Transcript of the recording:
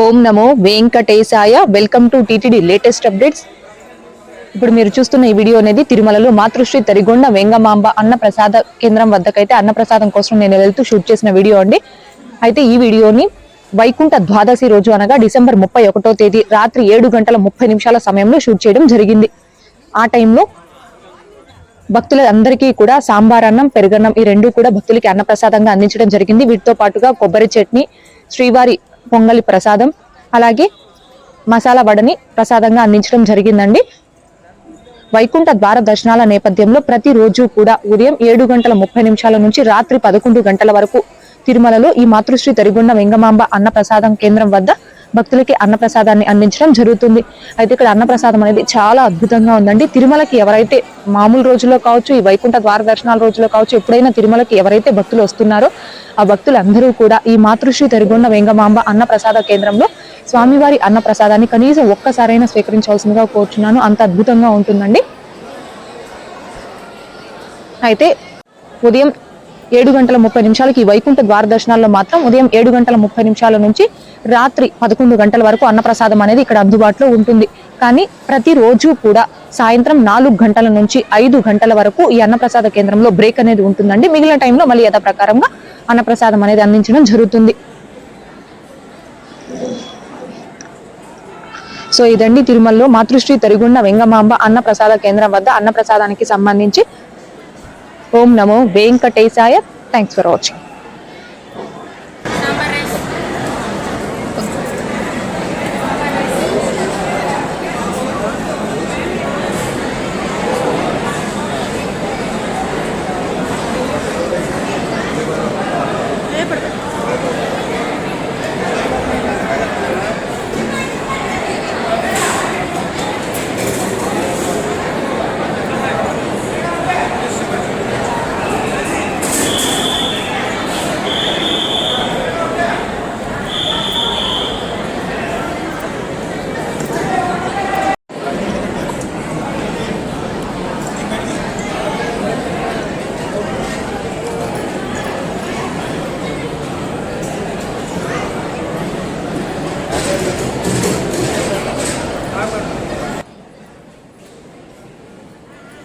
ఓం నమో వెంకటేశాయ. Welcome to TTD latest updates ఇప్పుడు మీరు చూస్తున్న ఈ వీడియో అనేది తిరుమలలో మాతృశ్రీ తరిగొండ వెంగమాంబ అన్న ప్రసాద కేంద్రం వద్దకైతే అన్న ప్రసాదం కోసం నేను వెళ్తూ షూట్ చేసిన వీడియో అండి. అయితే ఈ వీడియోని వైకుంఠ ద్వాదశి రోజు అనగా డిసెంబర్ ముప్పై ఒకటో తేదీ రాత్రి ఏడు గంటల ముప్పై నిమిషాల సమయంలో షూట్ చేయడం జరిగింది. ఆ టైంలో భక్తుల అందరికీ కూడా సాంబార్ అన్నం పెరుగన్నం ఈ రెండు కూడా భక్తులకి అన్నప్రసాదంగా అందించడం జరిగింది. వీటితో పాటుగా కొబ్బరి చట్నీ శ్రీవారి పొంగలి ప్రసాదం అలాగే మసాలా వడని ప్రసాదంగా అందించడం జరిగిందండి. వైకుంఠ ద్వార దర్శనాల నేపథ్యంలో ప్రతిరోజు కూడా ఉదయం ఏడు గంటల ముప్పై నిమిషాల నుంచి రాత్రి పదకొండు గంటల వరకు తిరుమలలో ఈ మాతృశ్రీ తరిగొండ వెంగమాంబ అన్న ప్రసాదం కేంద్రం వద్ద భక్తులకి అన్నప్రసాదాన్ని అందించడం జరుగుతుంది. అయితే ఇక్కడ అన్నప్రసాదం అనేది చాలా అద్భుతంగా ఉందండి. తిరుమలకి ఎవరైతే మామూలు రోజుల్లో కావచ్చు ఈ వైకుంఠ ద్వార దర్శనాల రోజుల్లో కావచ్చు ఎప్పుడైనా తిరుమలకి ఎవరైతే భక్తులు వస్తున్నారో ఆ భక్తులందరూ కూడా ఈ మాతృశ్రీ తెరుగున్న వెంగమాంబ అన్న ప్రసాద కేంద్రంలో స్వామివారి అన్న ప్రసాదాన్ని కనీసం ఒక్కసారైనా స్వీకరించవలసిందిగా కోరుచున్నాను. అంత అద్భుతంగా ఉంటుందండి. అయితే ఉదయం ఏడు గంటల ముప్పై నిమిషాలకి వైకుంఠ ద్వార దర్శనాల్లో మాత్రం ఉదయం ఏడు గంటల ముప్పై నిమిషాల నుంచి రాత్రి పదకొండు గంటల వరకు అన్నప్రసాదం అనేది ఇక్కడ అందుబాటులో ఉంటుంది. కానీ ప్రతిరోజు కూడా సాయంత్రం నాలుగు గంటల నుంచి ఐదు గంటల వరకు ఈ అన్నప్రసాద కేంద్రంలో బ్రేక్ అనేది ఉంటుందండి. మిగిలిన టైంలో మళ్ళీ యథాప్రకారంగా అన్నప్రసాదం అనేది అందించడం జరుగుతుంది. సో ఇదండి తిరుమలలో మాతృశ్రీ తరిగొండ వెంగమాంబ అన్న ప్రసాద కేంద్రం వద్ద అన్న ప్రసాదానికి సంబంధించి ఓం నమో వెంకటేశాయ. Thanks for watching